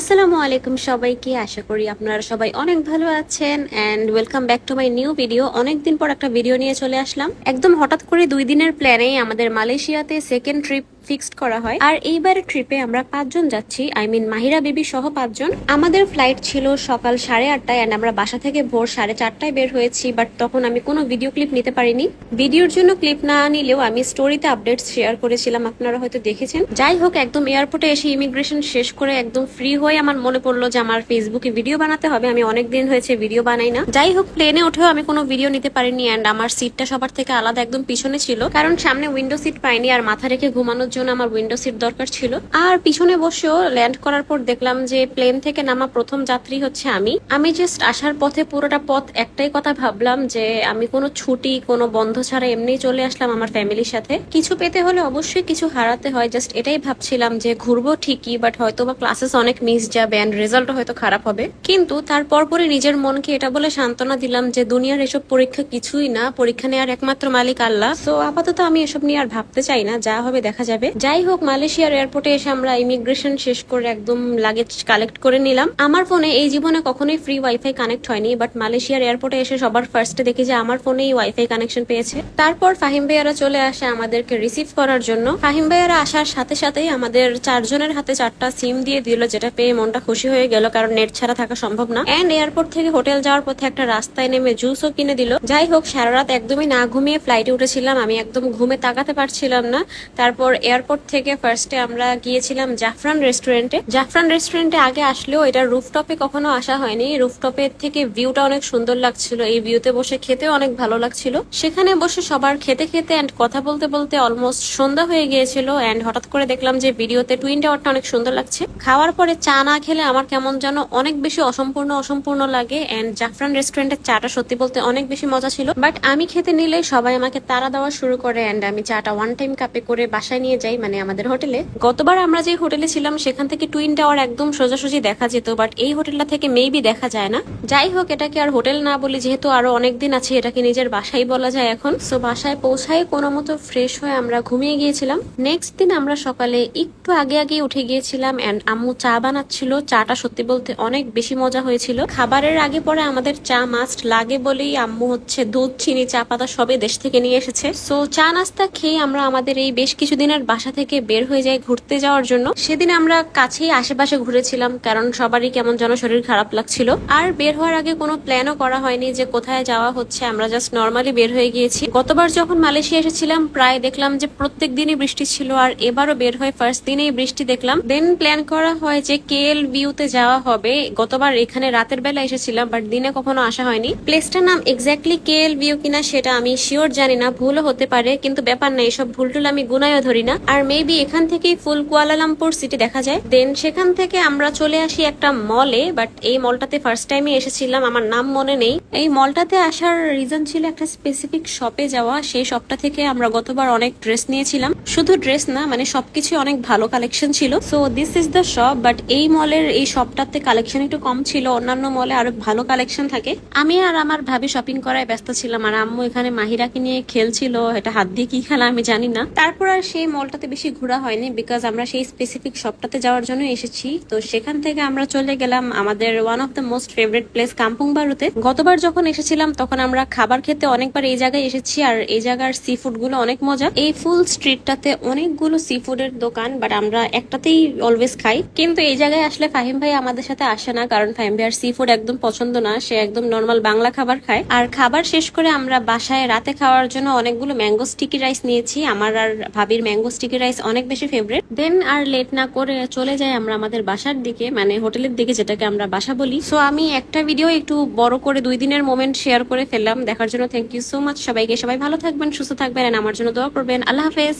আসসালামু আলাইকুম সবাইকে। আশা করি আপনারা সবাই অনেক ভালো আছেন। And welcome back to my new video অনেকদিন পর একটা ভিডিও নিয়ে চলে আসলাম। একদম হঠাৎ করে দুই দিনের প্ল্যানেই আমাদের মালয়েশিয়াতে সেকেন্ড ট্রিপ ফিক্সড করা হয়। আর এইবারের ট্রিপে আমরা পাঁচজন যাচ্ছি। আই মিন মাহিরা বেবি সহ পাঁচজন। আমাদের ফ্লাইট ছিল সকাল সাড়ে আটটায় অ্যান্ড আমরা বাসা থেকে ভোর সাড়ে চারটায় বের হয়েছি বাট তখন আমি কোনো ভিডিও ক্লিপ নিতে পারিনি। ভিডিওর জন্য ক্লিপ না নিলেও আমি স্টোরিতে আপডেটস শেয়ার করেছিলাম, আপনারা হয়তো দেখেছেন। যাই হোক, একদম এয়ারপোর্টে এসে ইমিগ্রেশন শেষ করে একদম ফ্রি হয়ে আমার মনে পড়ল যে আমার ফেসবুকে ভিডিও বানাতে হবে। আমি অনেক দিন হয়েছে ভিডিও বানাই না। যাই হোক প্লেনে উঠেও আমি কোনো ভিডিও নিতে পারিনি অ্যান্ড আমার সিটটা সবার থেকে আলাদা একদম পিছনে ছিল। কারণ সামনে উইন্ডো সিট পাইনি আর মাথা রেখে ঘুমানোর জন্য আমার উইন্ডো সিট দরকার ছিল। আর পিছনে বসেও ল্যান্ড করার পর দেখলাম যে প্লেন থেকে নামা প্রথম যাত্রী হচ্ছে আমি। আমি জাস্ট আসার পথে পুরোটা পথ একটাই কথা ভাবলাম যে আমি কোনো ছুটি, কোনো বন্ধ ছাড়া এমনি চলে আসলাম আমার ফ্যামিলির সাথে। কিছু পেতে হলে অবশ্যই কিছু হারাতে হয় জাস্ট এটাই ভাবছিলাম যে ঘুরবো ঠিকই বাট হয়তো বা ক্লাসেস অনেক মিস যাবে অ্যান্ড রেজাল্ট হয়তো খারাপ হবে। কিন্তু তার পরপরই নিজের মনকে এটা বলে সান্ত্বনা দিলাম যে দুনিয়ার এসব পরীক্ষা কিছুই না, পরীক্ষা নেওয়ার একমাত্র মালিক আল্লাহ। সো আপাতত আমি এসব নিয়ে আর ভাবতে চাই না, যা হবে দেখা যাবে। যাই হোক, মালয়েশিয়ার এয়ারপোর্টে এসে আমরা ইমিগ্রেশন শেষ করে একদম লাগেজ কালেক্ট করে নিলাম। আমার ফোনে এই জীবনে কখনোই ফ্রি ওয়াইফাই কানেক্ট হয়নি বাট মালয়েশিয়ার এয়ারপোর্টে এসে সবার ফার্স্টে দেখি যে আমার ফোনেই ওয়াইফাই কানেকশন পেয়েছে। তারপর ফাহিম ভাইয়ারা চলে আসে আমাদেরকে রিসিভ করার জন্য। ফাহিম ভাইয়ারা আসার সাথে সাথেই আমাদের চারজনের হাতে চারটা সিম দিয়ে দিল, যেটা পেয়ে মনটা খুশি হয়ে গেল, কারণ নেট ছাড়া থাকা সম্ভব না। এন্ড এয়ারপোর্ট থেকে হোটেল যাওয়ার পথে একটা রাস্তায় নেমে জুসও কিনে দিল। যাই হোক, সারা রাত একদমই না ঘুমিয়ে ফ্লাইটে উঠেছিলাম। আমি একদম ঘুমে তাকাতে পারছিলাম না। তারপর এয়ারপোর্ট থেকে ফার্স্টে আমরা গিয়েছিলাম জাফরান রেস্টুরেন্টে জাফরান রেস্টুরেন্টে আগে আসলেও এটা রুফটপে কখনো আসা হয়নি। রুফটপের থেকে ভিউটা অনেক সুন্দর লাগছিল। এই ভিউতে বসে খেতে অনেক ভালো লাগছিল। সেখানে বসে সবার খেতে খেতে এন্ড কথা বলতে বলতে অলমোস্ট সন্ধ্যা হয়ে গিয়েছিল এন্ড হঠাৎ করে দেখলাম যে ভিডিওতে টুইন টাওয়ারটা অনেক সুন্দর লাগছে। খাওয়ার পরে চা না খেলে আমার কেমন যেন অনেক বেশি অসম্পূর্ণ অসম্পূর্ণ লাগে এন্ড জাফরান রেস্টুরেন্টের চাটা সত্যি বলতে অনেক বেশি মজা ছিল। বাট আমি খেতে নিলে সবাই আমাকে তাড়া দেওয়া শুরু করে এন্ড আমি চাটা ওয়ান টাইম কাপে করে বাসায় নিয়ে যাই মানে আমাদের হোটেলে। গতবার আমরা যে হোটেলে ছিলাম, সেখান থেকে টুইন টাওয়ার একদম সোজাসুজি দেখা যেত বাট এই হোটেলটা থেকে মেবি দেখা যায় না। যাই হোক, এটাকে আর হোটেল না বলি, যেহেতু আরও অনেক দিন আছে, এটাকে নিজের বাসাই বলা যায় এখন। সো বাসায় পৌঁছায় কোনো মতো ফ্রেশ হয়ে আমরা ঘুমিয়ে গিয়েছিলাম। নেক্সট দিন আমরা সকালে একটু আগে আগে উঠে গিয়েছিলাম অ্যান্ড আম্মু চা বানাচ্ছিল। চাটা সত্যি বলতে অনেক বেশি মজা হয়েছিল। খাবারের আগে পরে আমাদের চা মাস্ট লাগে বলেই আম্মু হচ্ছে দুধ, চিনি, চা পাতা সবে দেশ থেকে নিয়ে এসেছে। সো চা নাস্তা খেয়ে আমরা আমাদের এই বেশ কিছুদিনের বাসা থেকে বের হয়ে যাই ঘুরতে যাওয়ার জন্য। সেদিন আমরা কাছেই আশেপাশে ঘুরেছিলাম, কারণ সবারই কেমন যেন শরীর খারাপ লাগছিল। আর বের হওয়ার আগে কোনো প্ল্যানও করা হয়নি যে কোথায় যাওয়া হচ্ছে। আমরা জাস্ট নর্মালি বের হয়ে গিয়েছি। গতবার যখন মালয়েশিয়া এসেছিলাম, প্রায় দেখলাম যে প্রত্যেক দিনই বৃষ্টি ছিল, আর এবারও বের হয়ে ফার্স্ট দিনেই বৃষ্টি দেখলাম। দেন প্ল্যান করা হয় যে কেএল ভিউতে যাওয়া হবে। গতবার এখানে রাতের বেলা এসেছিলাম বাট দিনে কখনো আসা হয়নি। প্লেসটার নাম এক্স্যাক্টলি কেএল ভিউ কিনা সেটা আমি শিওর জানি না, ভুলও হতে পারে, কিন্তু ব্যাপার না, এসব ভুল টুল আমি গুনায়ও ধরি না। আর মেবি এখান থেকেই ফুল কুয়ালালামপুর সিটি দেখা যায়। দেন সেখান থেকে আমরা চলে আসি একটা মলে বাট এই মলটাতে ফার্স্ট টাইমে এসেছিলাম, আমার নাম মনে নেই। এই মলটাতে আসার রিজন ছিল একটা স্পেসিফিক শপে যাওয়া। সেই শপটা থেকে আমরা গতবার অনেক ড্রেস নিয়েছিলাম। শুধু ড্রেস না মানে সবকিছু অনেক ভালো কালেকশন ছিল। So this is the shop but এই মলের এই শপটাতে কালেকশন একটু কম ছিল। অন্যান্য মলে আরও ভালো কালেকশন থাকে। আমি আর আমার ভাবি শপিং করায় ব্যস্ত ছিলাম। আর আম্মু এখানে মাহিরাকে নিয়ে খেলছিল। এটা হাত দিয়ে কি খেলা আমি জানি না। তারপর আর সেই মলটাতে বেশি ঘোরা হয়নি বিকজ আমরা সেই স্পেসিফিক শপটাতে যাওয়ার জন্য এসেছি। তো সেখান থেকে আমরা চলে গেলাম আমাদের one of the most favourite place কাম্পুং বারুতে গতবার যখন এসেছিলাম, তখন আমরা খাবার খেতে অনেকবার এই জায়গায় এসেছি আর এই জায়গার সি ফুডগুলো অনেক মজা। এই ফুল স্ট্রিটটাতে অনেকগুলো সি ফুডের দোকান বাট আমরা একটাতেই অলওয়েজ খাই। কিন্তু এই জায়গায় আসলে ফাহিম ভাই আমাদের সাথে আসে না, কারণ ফাহিম ভাই আর সি ফুড একদম পছন্দ না। সে একদম নর্মাল বাংলা খাবার খায়। আর খাবার শেষ করে আমরা বাসায় রাতে খাওয়ার জন্য অনেকগুলো ম্যাঙ্গো স্টিকি রাইস নিয়েছি। আমার আর ভাবির ম্যাঙ্গো স্টিকি রাইস অনেক বেশি ফেভারিট দেন আর লেট না করে চলে যাই আমরা আমাদের বাসার দিকে মানে হোটেলের দিকে যেটাকে আমরা বাসা বলি। সো আমি একটা ভিডিও একটু বড় করে দুই দিনের মোমেন্ট শেয়ার করে ফেললাম। দেখার জন্য থ্যাংক ইউ সো মাচ সবাইকে। সবাই ভালো থাকবেন, সুস্থ থাকবেন আমার জন্য দোয়া করবেন। আল্লাহ হাফেজ।